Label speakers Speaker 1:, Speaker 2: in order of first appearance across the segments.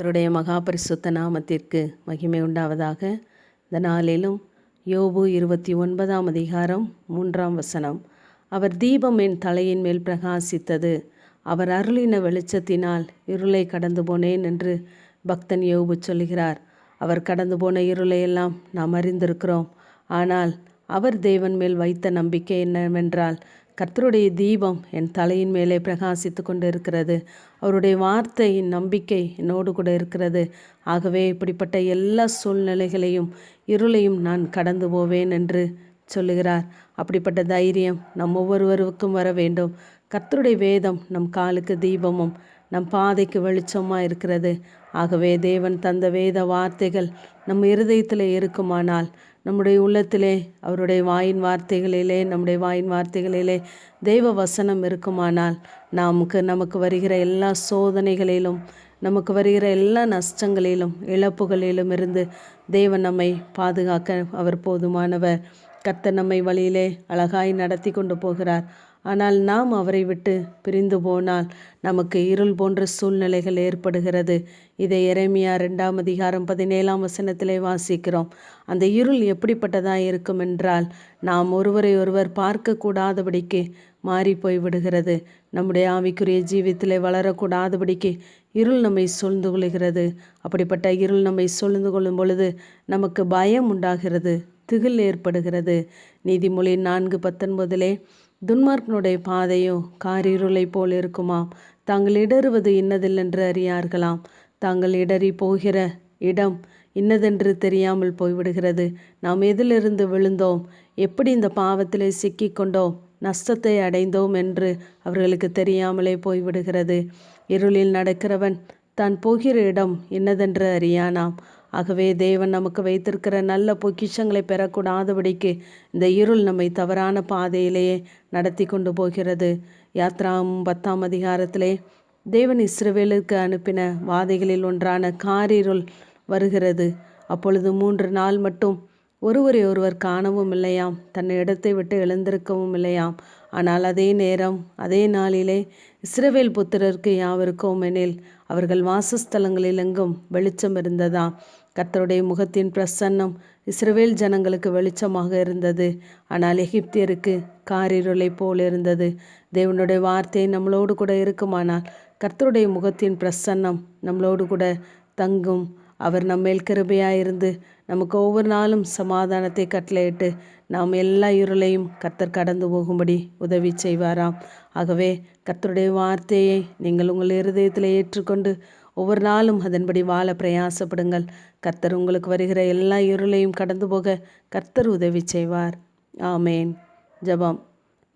Speaker 1: கர்த்தருடைய மகா பரிசுத்த நாமத்திற்கு மகிமை உண்டாவதாக. இந்த நாளிலும் யோபு இருபத்தி ஒன்பதாம் அதிகாரம் மூன்றாம் வசனம். அவர் தீபம் என் தலையின் மேல் பிரகாசித்தது. அவர் அருளின வெளிச்சத்தினால் இருளை கடந்து போனேன் என்று பக்தன் யோபு சொல்கிறார் அவர் கடந்து போன இருளையெல்லாம் நாம் அறிந்திருக்கிறோம். ஆனால் அவர் தேவன் மேல் வைத்த நம்பிக்கை என்னவென்றால் கர்த்தருடைய தீபம் என் தலையின் மேலே பிரகாசித்து கொண்டு இருக்கிறது அவருடைய வார்த்தையின் நம்பிக்கை என்னோடு கூட இருக்கிறது. ஆகவே இப்படிப்பட்ட எல்லா சூழ்நிலைகளையும் இருளையும் நான் கடந்து போவேன் என்று சொல்லுகிறார். அப்படிப்பட்ட தைரியம் நம் ஒவ்வொருவருக்கும் வர வேண்டும். கர்த்தருடைய வேதம் நம் காலுக்கு தீபமும் நம் பாதைக்கு வெளிச்சமாக இருக்கிறது. ஆகவே தேவன் தந்த வேத வார்த்தைகள் நம் இருதயத்தில் இருக்குமானால் நம்முடைய உள்ளத்திலே அவருடைய வாயின் வார்த்தைகளிலே நம்முடைய வாயின் வார்த்தைகளிலே தெய்வ வசனம் இருக்குமானால் நமக்கு நமக்கு வருகிற எல்லா சோதனைகளிலும் நமக்கு வருகிற எல்லா நஷ்டங்களிலும் இழப்புகளிலும் இருந்து தேவன் நம்மை பாதுகாக்க அவர் போதுமானவர். கத்த நம்மை வழியிலே அழகாய் நடத்தி கொண்டு போகிறார். ஆனால் நாம் அவரை விட்டு பிரிந்து போனால் நமக்கு இருள் போன்ற சூழ்நிலைகள் ஏற்படுகிறது. இதை இறைமையா ரெண்டாம் அதிகாரம் பதினேழாம் வசனத்திலே வாசிக்கிறோம். அந்த இருள் எப்படிப்பட்டதாக இருக்கும் என்றால் நாம் ஒருவரை ஒருவர் பார்க்கக்கூடாதபடிக்கு மாறி போய்விடுகிறது நம்முடைய ஆவிக்குரிய ஜீவித்திலே வளரக்கூடாதபடிக்கு இருள் நம்மை சூழ்ந்து கொள்கிறது. அப்படிப்பட்ட இருள் நம்மை சூழ்ந்து கொள்ளும் பொழுது நமக்கு பயம் உண்டாகிறது திகில் ஏற்படுகிறது. நீதிமொழி நான்கு பத்தொன்பதிலே துன்மார்க்கனுடைய பாதையோ காரிருளை போல் இருக்குமாம். தாங்கள் இடறுவது இன்னதில்லென்று அறியார்களாம். தாங்கள் இடறி போகிற இடம் இன்னதென்று தெரியாமல் போய்விடுகிறது. நாம் எதிலிருந்து விழுந்தோம்? எப்படி இந்த பாவத்திலே சிக்கிக்கொண்டோம் நஷ்டத்தை அடைந்தோம் என்று அவர்களுக்கு தெரியாமலே போய்விடுகிறது. இருளில் நடக்கிறவன் தான் போகிற இடம் இன்னதென்று அறியானாம். ஆகவே தேவன் நமக்கு வைத்திருக்கிற நல்ல பொக்கிஷங்களை பெறக்கூடாதபடிக்கு இந்த இருள் நம்மை தவறான பாதையிலேயே நடத்தி கொண்டு போகிறது. யாத்ராம் பத்தாம் அதிகாரத்திலே தேவன் இஸ்ரவேலுக்கு அனுப்பின வாதைகளில் ஒன்றான காரிருள் வருகிறது. அப்பொழுது மூன்று நாள் மட்டும் ஒருவரை ஒருவர் காணவும் இல்லையாம். தன்னை இடத்தை விட்டு எழுந்திருக்கவும் இல்லையாம். ஆனால் அதே நேரம் அதே நாளிலே இஸ்ரவேல் புத்திரருக்கு யாவருக்கும் எனில் அவர்கள் வாசஸ்தலங்களில் எங்கும் வெளிச்சம் இருந்ததாம் கர்த்தருடைய முகத்தின் பிரசன்னம் இஸ்ரவேல் ஜனங்களுக்கு வெளிச்சமாக இருந்தது. ஆனால் எகிப்தியருக்கு காரிருளை போல் இருந்தது. தேவனுடைய வார்த்தை நம்மளோடு கூட இருக்குமானால் கர்த்தருடைய முகத்தின் பிரசன்னம் நம்மளோடு கூட தங்கும். அவர் நம்மேல் கிருபையாயிருந்து நமக்கு ஒவ்வொரு நாளும் சமாதானத்தை கட்டளையிட்டு நாம் எல்லா இருளையும் கர்த்தர் கடந்து போகும்படி உதவி செய்வாராம். ஆகவே கர்த்தருடைய வார்த்தையை நீங்கள் உங்கள் இருதயத்தில் ஏற்றுக்கொண்டு ஒவ்வொரு நாளும் அதன்படி வாழ பிரயாசப்படுங்கள். கர்த்தர் உங்களுக்கு வருகிற எல்லா இருளையும் கடந்து போக கர்த்தர் உதவி செய்வார். ஆமேன். ஜபம்.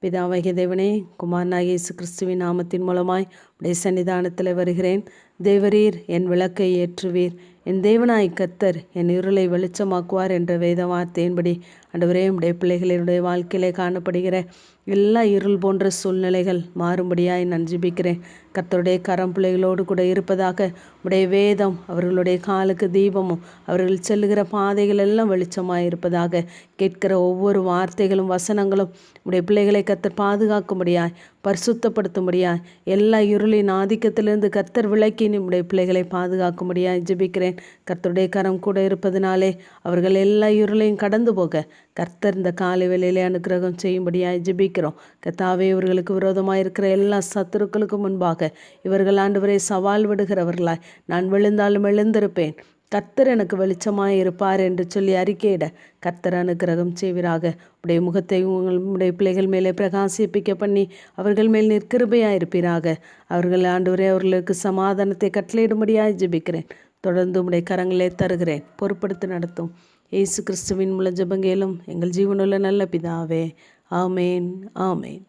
Speaker 1: பிதாவகிய தேவனே குமாரனாக இயேசு கிறிஸ்துவின் நாமத்தின் மூலமாய் உடைய சன்னிதானத்தில் வருகிறேன். தேவரீர் என் விளக்கை ஏற்றுவீர். என் தேவனாய் கத்தர் என் இருளை வெளிச்சமாக்குவார் என்ற வேத வார்த்தையின்படி அண்டவரே உடைய பிள்ளைகளினுடைய வாழ்க்கையிலே காணப்படுகிற எல்லா இருள் போன்ற சூழ்நிலைகள் மாறும்படியாய் நான் ஜிபிக்கிறேன். கத்தருடைய கரம் பிள்ளைகளோடு கூட இருப்பதாக உடைய வேதம் அவர்களுடைய காலுக்கு தீபமும் அவர்கள் செல்லுகிற பாதைகள் எல்லாம் வெளிச்சமாக இருப்பதாக கேட்கிற ஒவ்வொரு வார்த்தைகளும் வசனங்களும் உடைய பிள்ளைகளை கத்தர் பாதுகாக்கும்படியாய் பரிசுத்தப்படுத்தும்படியா? எல்லா இருளின் ஆதிக்கத்திலிருந்து கர்த்தர் விளக்கி நம்முடைய பிள்ளைகளை பாதுகாக்கும்படியா ஜெபிக்கிறேன். கர்த்தருடைய கரம் கூட இருப்பதனாலே அவர்கள் எல்லா இருளையும் கடந்து போக கர்த்தர் இந்த காலை வேலையிலே அனுகிரகம் செய்யும்படியாக ஜெபிக்கிறோம். கத்தாவே இவர்களுக்கு விரோதமாக இருக்கிற எல்லா சத்துருக்களுக்கும் முன்பாக இவர்கள் ஆண்டு சவால் விடுகிறவர்களாய். நான் விழுந்தாலும் எழுந்திருப்பேன். கர்த்தர் எனக்கு வெளிச்சமாக இருப்பார் என்று சொல்லி அறிக்கையிட கர்த்தர் அனுகிரகம் செய்வீராக. உடைய முகத்தை உங்கள் உடைய பிள்ளைகள் மேலே பிரகாசிப்பிக்க பண்ணி அவர்கள் மேல் நிற்கிருபையாக இருப்பீராக. அவர்கள் ஆண்டவரே அவர்களுக்கு சமாதானத்தை கட்டளையிடும்படியாக ஜெபிக்கிறேன். தொடர்ந்து உடைய கரங்களே தருகிறேன். பொறுப்படுத்தி நடத்தும். இயேசு கிறிஸ்துவின் முள்ள ஜபங்கேலும் எங்கள் ஜீவனுள்ள நல்ல பிதாவே. ஆமேன் ஆமேன்.